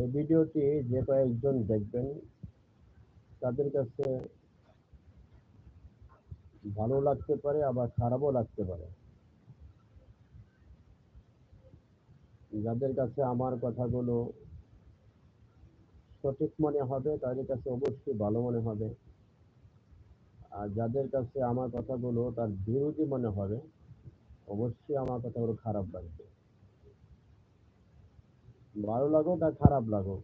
এই ভিডিওটি যে কয়েকজন দেখবেন, তাদের কাছে ভালো লাগতে পারে, আবার খারাপও লাগতে পারে। যাদের কাছে আমার কথাগুলো সঠিক মনে হবে, তাদের কাছে অবশ্যই ভালো মনে হবে। আর যাদের কাছে আমার কথাগুলো তার বিরোধী মনে হবে, অবশ্যই আমার কথাগুলো খারাপ লাগবে। ভালো লাগুক আর খারাপ লাগুক।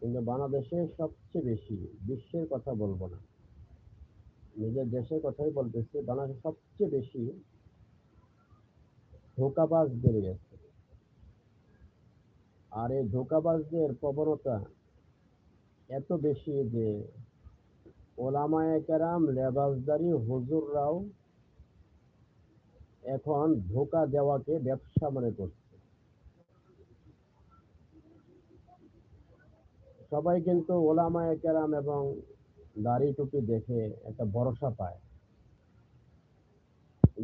কিন্তু বাংলাদেশে সবচেয়ে বেশি বিশ্বের কথা বলব না। নিজের দেশের কথাই বলতেছি, বাংলাদেশে সবচেয়ে বেশি ধোকাবাজ বেড়ে গেছে। আর এই ধোকাবাজদের প্রবণতা এত বেশি যে ওলামায়ে কেরাম লেবাসদারি হুজুররাও এখন ধোকা দেওয়াকে ব্যবসা মনে করছে। সবাই কিন্তু ওলামায়ে কেরাম এবং দাড়ি টুপি দেখে একটা ভরসা পায়।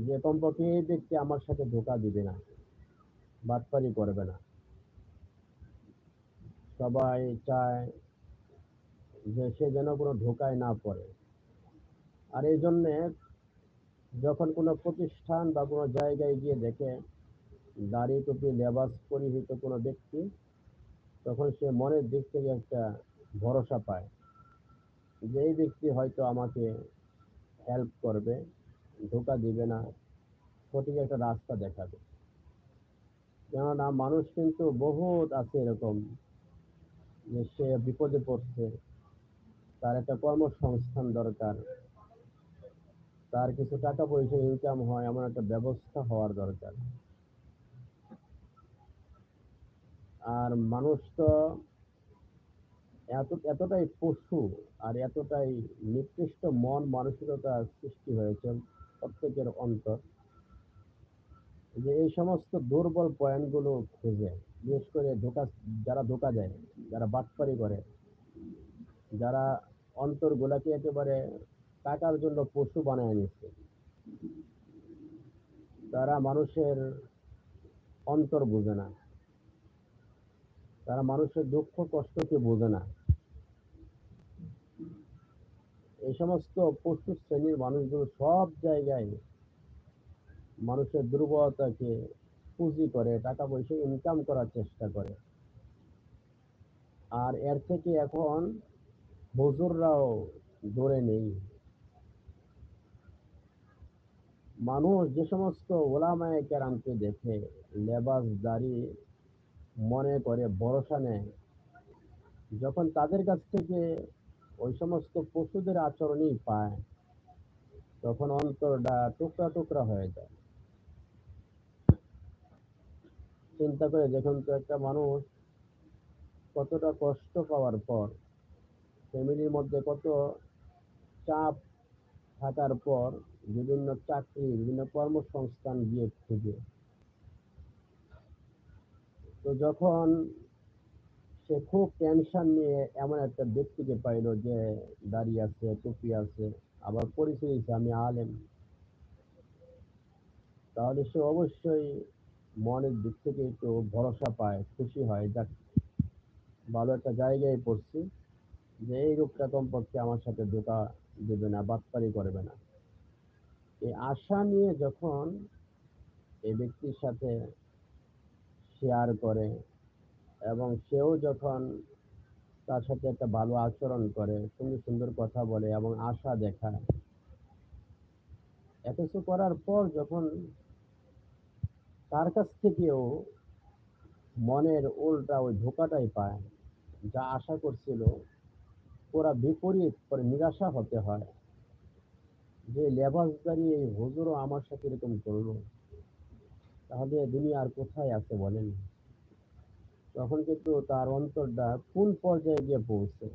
যে কমপক্ষে এই ব্যক্তি আমার সাথে ধোকা দিবে না, বাটপারি করবে না। সবাই চায় যে সে যেন কোনো ধোকায় না পড়ে। আর এই জন্যে যখন কোনো প্রতিষ্ঠান বা কোনো জায়গায় গিয়ে দেখে দাড়ি টুপি লেবাস পরিহিত কোনো ব্যক্তি তখন সে মনের দিক থেকে একটা ভরসা পায় যে এই ব্যক্তি হয়তো আমাকে হেল্প করবে, ধোকা দিবে না, সঠিক একটা রাস্তা দেখাবে। কেননা মানুষ কিন্তু বহুত আছে এরকম যে সে বিপদে পড়ছে, তার একটা কর্মসংস্থান দরকার, তার কিছু টাকা পয়সা ইনকাম হয়, এমন একটা ব্যবস্থা হওয়ার দরকার। আর মানুষ তো এত, এতটাই পশু আর এতটাই নিকৃষ্ট মন, মানসিকতা সৃষ্টি হয়েছে প্রত্যেকের অন্তর যে এই সমস্ত দুর্বল পয়েন্টগুলো খুঁজে, বিশেষ করে ধোকা, যারা ধোকা দেয়, যারা বাটপারি করে, যারা অন্তরগুলাকে একেবারে টাকার জন্য পশু বানায় নিচ্ছে, তারা মানুষের অন্তর বোঝে না। তারা মানুষের দুঃখ, কষ্টকে বোঝে না। এই সমস্ত পশু শ্রেণির মানুষগুলো সব জায়গায় মানুষের দুর্বলতাকে পুঁজি করে, টাকা পয়সা ইনকাম করার চেষ্টা করে। আর এর থেকে এখন হুজুররাও দূরে নেই। মানুষ যে সমস্ত ওলামায় কেরামকে দেখে লেবাস দাড়ি মনে করে, ভরসা নেয়। যখন তাদের কাছ থেকে ওই সমস্ত পশুদের আচরণই পায়, তখন অন্তরটা টুকরা টুকরা হয়ে যায়। চিন্তা করে দেখুন তো একটা মানুষ কতটা কষ্ট পাওয়ার পর, ফ্যামিলির মধ্যে কত চাপ থাকার পর বিভিন্ন চাকরি, বিভিন্ন কর্মসংস্থান গিয়ে খুঁজে। তো যখন সে খুব টেনশন নিয়ে এমন একটা ব্যক্তিকে পাইল যে দাঁড়িয়ে আছে, টুপি আছে, আবার পরিচয় দিচ্ছে আমি আলেম। তাহলে সে অবশ্যই মনের দিক থেকে একটু ভরসা পায়, খুশি হয়, যাক, ভালো একটা জায়গায় পড়ছি যে এই রূপটা কমপক্ষে আমার সাথে ধোকা দেবে না, বাটপারি করবে না। এই আশা নিয়ে যখন এই ব্যক্তির সাথে শেয়ার করে এবং সেও যখন তার সাথে একটা ভালো আচরণ করে, সুন্দর সুন্দর কথা বলে এবং আশা দেখায়। এত কিছু করার পর যখন তার কাছ থেকেও মনের উল্টা ওই ধোকাটাই পায়, যা আশা করছিল ওরা বিপরীত পরে নিরাশা হতে হয় যে লেবাসদারি এই হুজুরও আমার সাথে এরকম করল। তাহলে দুনিয়া আর কোথায় আছে বলেন? তখন কিন্তু তার অন্তরটা কোন পর্যায়ে গিয়ে পৌঁছে?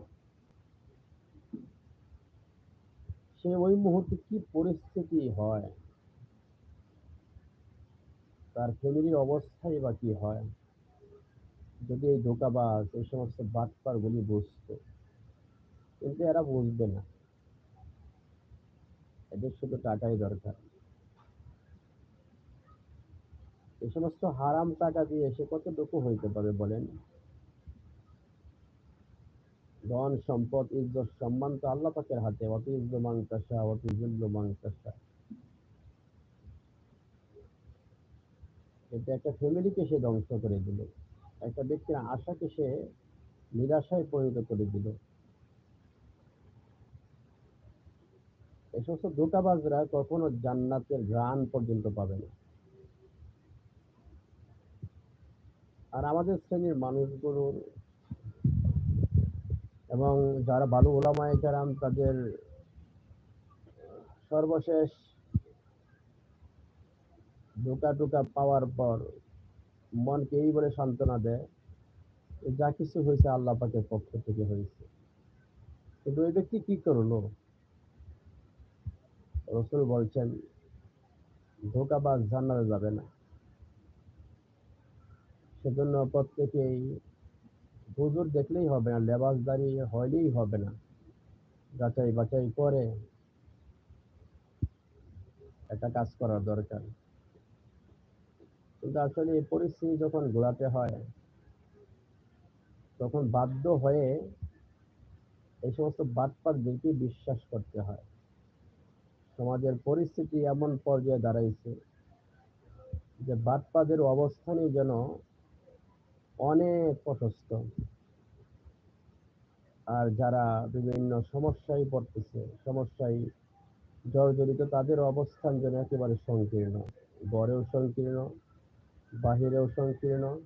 সে ওই মুহূর্তে কি পরিস্থিতি হয়? তার ফ্যামিলির অবস্থাই বা কি হয়? যদি এই ধোকাবাজ, এই সমস্ত বাটপারগুলি বুঝত, কিন্তু এরা বুঝবে না। এদের শুধু টাকাই দরকার। এই সমস্ত হারাম টাকা দিয়ে সে কতটুকু হইতে পারে বলেন? ধন, সম্পদ, ইজ্জত, সম্মান তো আল্লাহ পাকের হাতে। অতি ইজ্জ মাংতাসা অতি জিল্ল মাংতাসা এটা একটা ফ্যামিলিকে সে ধ্বংস করে দিল। একটা ব্যক্তির আশাকে সে নিরাশায় পরিণত করে দিল। এই সমস্ত দোকাবাজরা কখনো জান্নাতের গ্রান পর্যন্ত পাবে না। আর আমাদের শ্রেণির মানুষগুলোর এবং যারা ভালো ওলামায় কেরাম, তাদের সর্বশেষ ঢোকা টোকা পাওয়ার পর মনকে এই বলে সান্ত্বনা দেয় যা কিছু হয়েছে আল্লাহ পাকের পক্ষ থেকে হয়েছে। কিন্তু ওই ব্যক্তি কি করল? রসুল বলছেন ধোকাবাজ জান্নাতে যাবে না। সেজন্য প্রত্যেকেই হুজুর দেখলেই হবে না লেবাসদারি হইলেই হবে না। যাচাই বাছাই করে একটা কাজ করার দরকার। কিন্তু আসলে এই পরিস্থিতি যখন ঘোরাতে হয়, তখন বাধ্য হয়ে এই সমস্ত বাটপাতদেরকে বিশ্বাস করতে হয়। সমাজের পরিস্থিতি এমন পর্যায়ে দাঁড়াইছে যে বাটপাদের অবস্থানই যেন অনেক প্রশস্ত আর যারা বিভিন্ন সমস্যায় পড়তেছে, সমস্যায় জর্জরিত, তাদের অবস্থান যেন একেবারে সংকীর্ণ। গড়েও সংকীর্ণ, বাহিরেও সংকীর্ণ।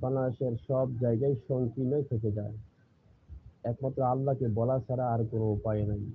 বাংলাদেশের সব জায়গায় সংকীর্ণই থেকে যায়। একমাত্র আল্লাহকে বলা ছাড়া আর কোনো উপায় নেই।